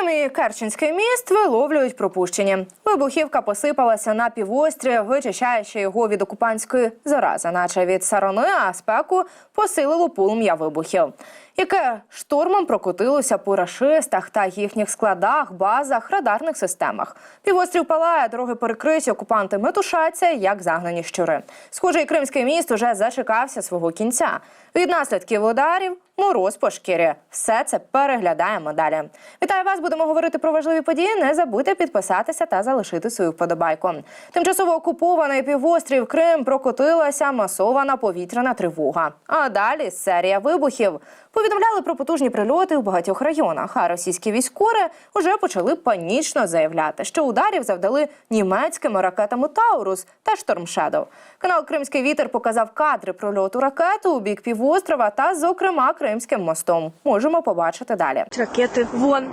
Крим і Керченський міст виловлюють пропущені. Вибухівка посипалася на півострів, вичищаючи його від окупантської зарази, наче від сарони, а спеку посилило полум'я вибухів, яке штурмом прокотилося по рашистах та їхніх складах, базах, радарних системах. Півострів палає, дороги перекриті, окупанти метушаться, як загнані щури. Схоже, і кримський міст уже зачекався свого кінця. Від наслідків ударів мороз по шкірі. Все це переглядаємо далі. Вітаю вас! Будемо говорити про важливі події. Не забудьте підписатися та залишити свою вподобайку. Тимчасово окупований півострів Крим прокотилася масована повітряна тривога. А далі серія вибухів. Повідомляли про потужні прильоти у багатьох районах. А російські військові вже почали панічно заявляти, що ударів завдали німецькими ракетами Таурус та Штормшедов. Канал Кримський вітер показав кадри прольоту ракети у бік півострова та, зокрема, Кримським мостом. Можемо побачити далі. Ракети вон.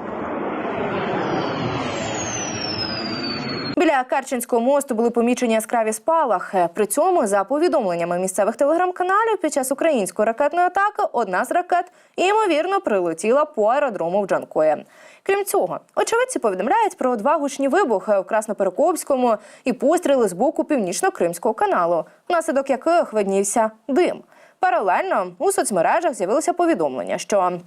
Біля Керченського мосту були помічені яскраві спалахи. При цьому, за повідомленнями місцевих телеграм-каналів, під час української ракетної атаки одна з ракет ймовірно прилетіла по аеродрому в Джанкої. Крім цього, очевидці повідомляють про два гучні вибухи в Красноперекопському і постріли з боку північно-кримського каналу, внаслідок яких виднівся дим. Паралельно у соцмережах з'явилося повідомлення, що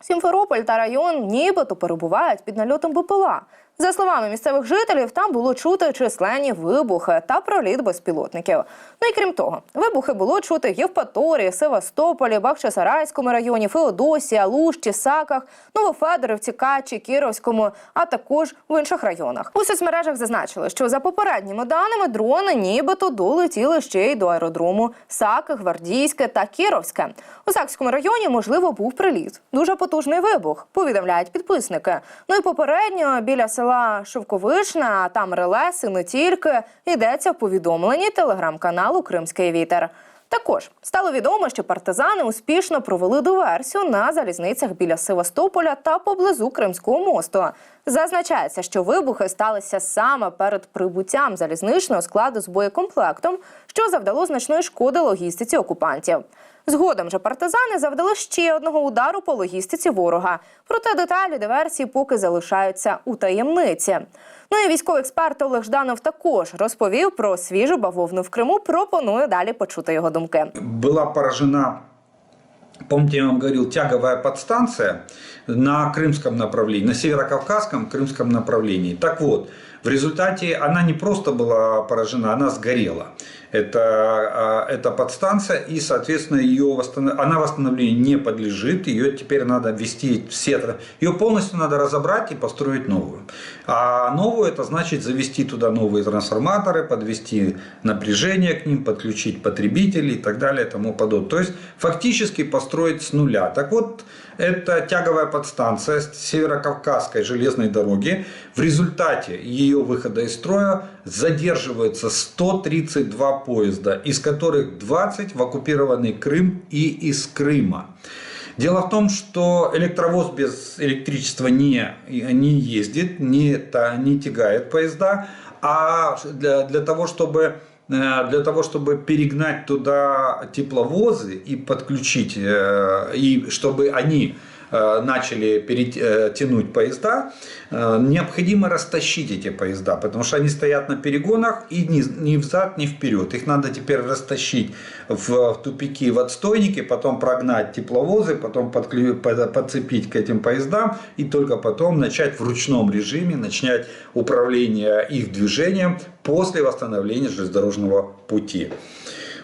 Сімферополь та район нібито перебувають під нальотом БПЛА. За словами місцевих жителів, там було чути численні вибухи та проліт безпілотників. Ну і крім того, вибухи було чути в Євпаторії, Севастополі, Бахчисарайському районі, Феодосії, Лущі, Саках, Новофедорівці, Качі, Кіровському, а також в інших районах. У соцмережах зазначили, що за попередніми даними дрони нібито долетіли ще й до аеродрому Саки, Гвардійське та Кіровське. У Сакському районі можливо був приліт. Дуже потужний вибух, повідомляють підписники. Ну і попередньо біля села Шовковишна, а там релес і не тільки йдеться в повідомленні телеграм-каналу Кримський вітер. Також стало відомо, що партизани успішно провели диверсію на залізницях біля Севастополя та поблизу Кримського мосту. Зазначається, що вибухи сталися саме перед прибуттям залізничного складу з боєкомплектом, що завдало значної шкоди логістиці окупантів. Згодом же партизани завдали ще одного удару по логістиці ворога. Проте деталі диверсії поки залишаються у таємниці. Ну і військовий експерт Олег Жданов також розповів про свіжу бавовну в Криму. Пропоную далі почути його думки. была поражена, помните, я вам говорил, тяговая подстанция на крымском направлении, на северокавказском крымском направлении. Так вот, в результате она не просто была поражена, она сгорела. Это, а, эта подстанция, и, соответственно, ее восстанов... она восстановлению не подлежит. Ее теперь надо ввести все... тра- Ее полностью надо разобрать и построить новую. А новую это значит завести туда новые трансформаторы, подвести напряжение к ним, подключить потребителей и так далее и тому подобное. То есть фактически построить с нуля. Так вот, это тяговая подстанция Северокавказской железной дороги. В результате ее выхода из строя задерживается 132 поезда, из которых 20 в оккупированный Крым и из Крыма. Дело в том, что электровоз без электричества не, не ездит, не, не тягает поезда, а для, для того, чтобы э, для того, чтобы перегнать туда тепловозы и подключить, э, и чтобы они начали перет- э, поезда, э, необходимо растащить эти поезда, потому что они стоят на перегонах и ни, ни взад, ни вперед. Их надо теперь растащить в, тупики, в отстойники, потом прогнать тепловозы, потом подцепить к этим поездам и только потом начать в ручном режиме начать управление их движением после восстановления железнодорожного пути.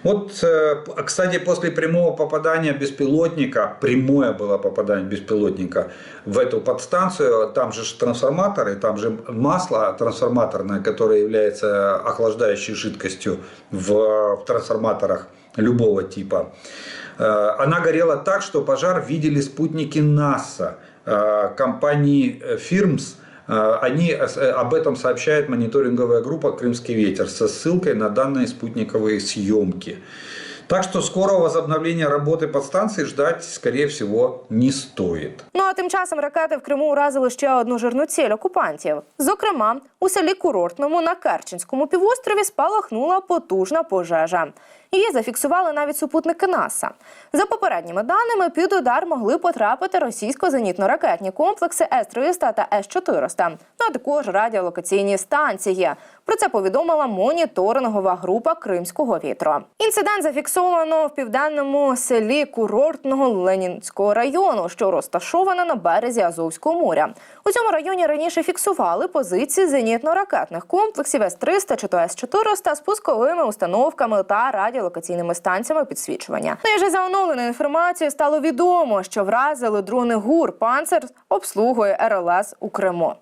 Вот, э, кстати, после прямого попадания беспилотника, прямое было попадание беспилотника в эту подстанцию, там же трансформаторы, там же масло трансформаторное, которое является охлаждающей жидкостью в, в трансформаторах любого типа. Э, Она горела так, что пожар видели спутники НАСА, э, компании Фирмс, они э, об этом сообщает мониторинговая группа «Крымский ветер» со ссылкой на данные спутниковые съемки. Так что скорого возобновления работы подстанции ждать, скорее всего, не стоит. Ну а тим часом ракети в Криму уразили ще одну жирну ціль окупантів. Зокрема, у селі Курортному на Керченському півострові спалахнула потужна пожежа. Її зафіксували навіть супутники НАСА. За попередніми даними, під удар могли потрапити російсько-зенітно-ракетні комплекси С-300 та С-400, ну а також радіолокаційні станції. Про це повідомила моніторингова група Кримського вітру. Інцидент зафіксовано в південному селі курортного Ленінського району, що розташоване на березі Азовського моря. У цьому районі раніше фіксували позиції зенітно-ракетних комплексів С-300 чи то С-400 з пусковими установками та радіолокаційними станціями підсвічування. Ну і вже за оновленою інформацією стало відомо, що вразили дрони ГУР «Панцер» обслугує РЛС у Криму.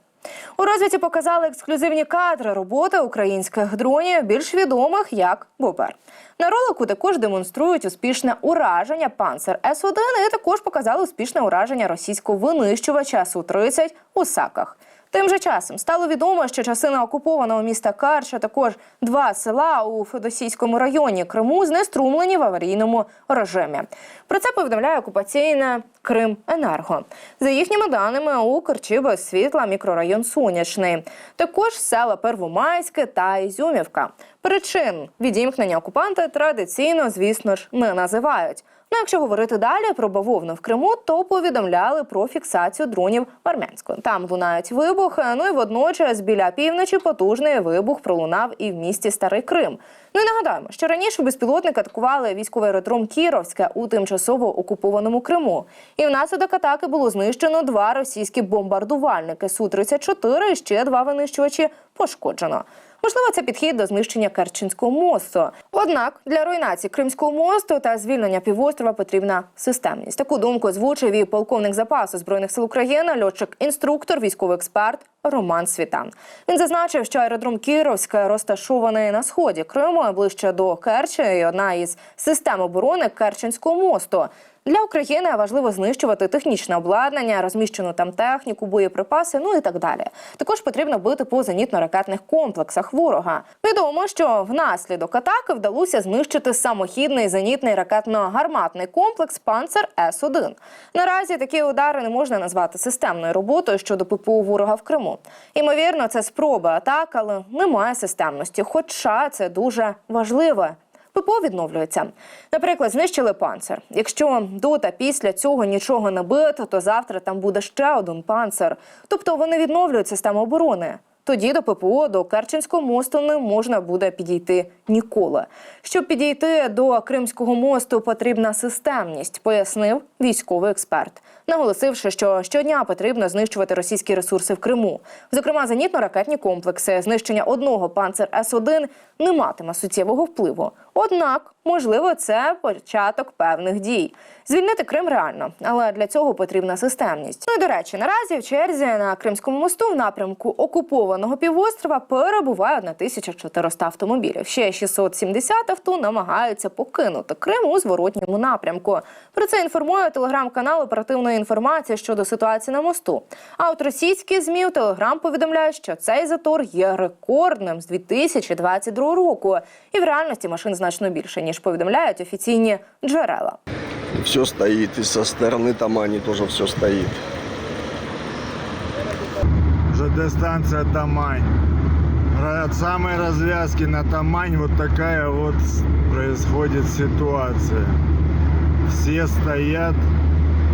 У розвідці показали ексклюзивні кадри роботи українських дронів, більш відомих як Бобер. На ролику також демонструють успішне ураження панцер С-1 і також показали успішне ураження російського винищувача Су-30 у Саках. Тим же часом стало відомо, що частина окупованого міста Карша, також два села у Федосійському районі Криму знеструмлені в аварійному режимі. Про це повідомляє окупаційне Крим Енерго. За їхніми даними, у Керчі без світла мікрорайон Сонячний. Також села Первомайське та Ізюмівка. Причин відімкнення окупанти традиційно, звісно ж, не називають. Ну, якщо говорити далі про бавовну в Криму, то повідомляли про фіксацію дронів в Армянську. Там лунають вибухи. Ну і водночас біля півночі потужний вибух пролунав і в місті Старий Крим. Ну і нагадаємо, що раніше безпілотники атакували військовий аеродром Кіровське у тимчасово окупованому Криму. І внаслідок атаки було знищено два російські бомбардувальники Су-34 і ще два винищувачі пошкоджено. Можливо, це підхід до знищення Керченського мосту. Однак для руйнації Кримського мосту та звільнення півострова потрібна системність. Таку думку озвучив і полковник запасу збройних сил України, льотчик-інструктор, військовий експерт Роман Світан. Він зазначив, що аеродром Кіровське розташований на сході Криму, ближче до Керчі, і одна із систем оборони Керченського мосту. Для України важливо знищувати технічне обладнання, розміщену там техніку, боєприпаси, ну і так далі. Також потрібно бити по зенітно-ракетних комплексах ворога. Відомо, що внаслідок атаки вдалося знищити самохідний зенітний ракетно-гарматний комплекс Панцер С-1. Наразі такі удари не можна назвати системною роботою щодо ППУ ворога в Криму. Ймовірно, це спроба атак, але немає системності. Хоча це дуже важливе. ППО відновлюється. Наприклад, знищили панцир. Якщо до та після цього нічого не бито, то завтра там буде ще один панцир. Тобто вони відновлюють систему оборони. Тоді до ППО до Керченського мосту не можна буде підійти ніколи. Щоб підійти до Кримського мосту, потрібна системність, пояснив військовий експерт, наголосивши, що щодня потрібно знищувати російські ресурси в Криму. Зокрема, зенітно-ракетні комплекси, знищення одного панцер С-1 не матиме суттєвого впливу. Однак, можливо, це початок певних дій. Звільнити Крим реально, але для цього потрібна системність. Ну і до речі, наразі в черзі на Кримському мосту в напрямку окупованого півострова перебуває 1400 автомобілів. Ще 670 авто намагаються покинути Крим у зворотньому напрямку. Про це інформує телеграм-канал оперативної інформації щодо ситуації на мосту. А от російські змі у Телеграм повідомляють, що цей затор є рекордним з 2022 року, і в реальності машин значно більше ніж повідомляють офіційні джерела. Все стоїть, і со сторони Тамані теж все стоїть. ЖД-станция Тамань. Ра- От самой развязки на Тамань вот такая вот происходит ситуация. Все стоят,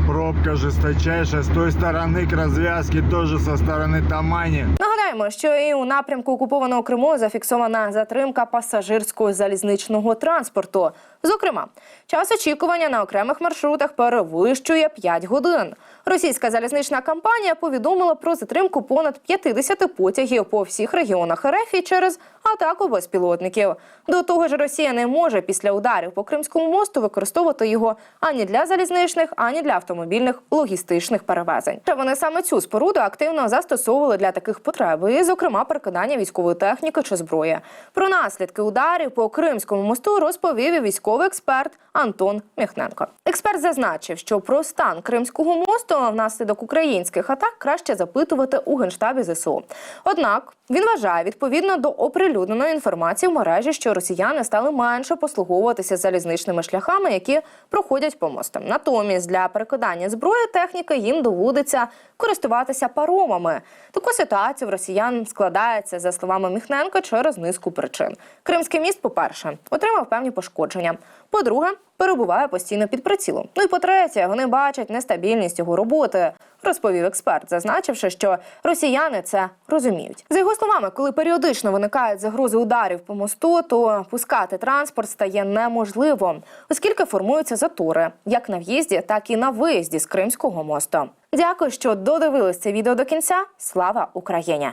пробка жесточайшая. С той стороны к развязке, тоже со стороны Тамани. Нагадаємо, що і у напрямку окупованого Криму зафіксована затримка пасажирського залізничного транспорту. Зокрема, час очікування на окремих маршрутах перевищує 5 годин. Російська залізнична компанія повідомила про затримку понад 50 потягів по всіх регіонах РФ через атаку безпілотників. До того ж, Росія не може після ударів по Кримському мосту використовувати його ані для залізничних, ані для автомобільних логістичних перевезень. Та вони саме цю споруду активно застосовували для таких потреб, і, зокрема, перекидання військової техніки чи зброї. Про наслідки ударів по Кримському мосту розповів і військовий експерт Антон Міхненко. Експерт зазначив, що про стан Кримського мосту що внаслідок українських атак краще запитувати у генштабі ЗСУ. Однак він вважає, відповідно до оприлюдненої інформації в мережі, що росіяни стали менше послуговуватися залізничними шляхами, які проходять по мостам. Натомість для перекидання зброї техніки їм доводиться користуватися паромами. Таку ситуацію в росіян складається за словами Міхненка через низку причин. Кримський міст, по-перше, отримав певні пошкодження. По-друге, перебуває постійно під прицілом. Ну і по-третє, вони бачать нестабільність його роботи, розповів експерт, зазначивши, що росіяни це розуміють. За його словами, коли періодично виникають загрози ударів по мосту, то пускати транспорт стає неможливо, оскільки формуються затори як на в'їзді, так і на виїзді з Кримського мосту. Дякую, що додивились це відео до кінця. Слава Україні!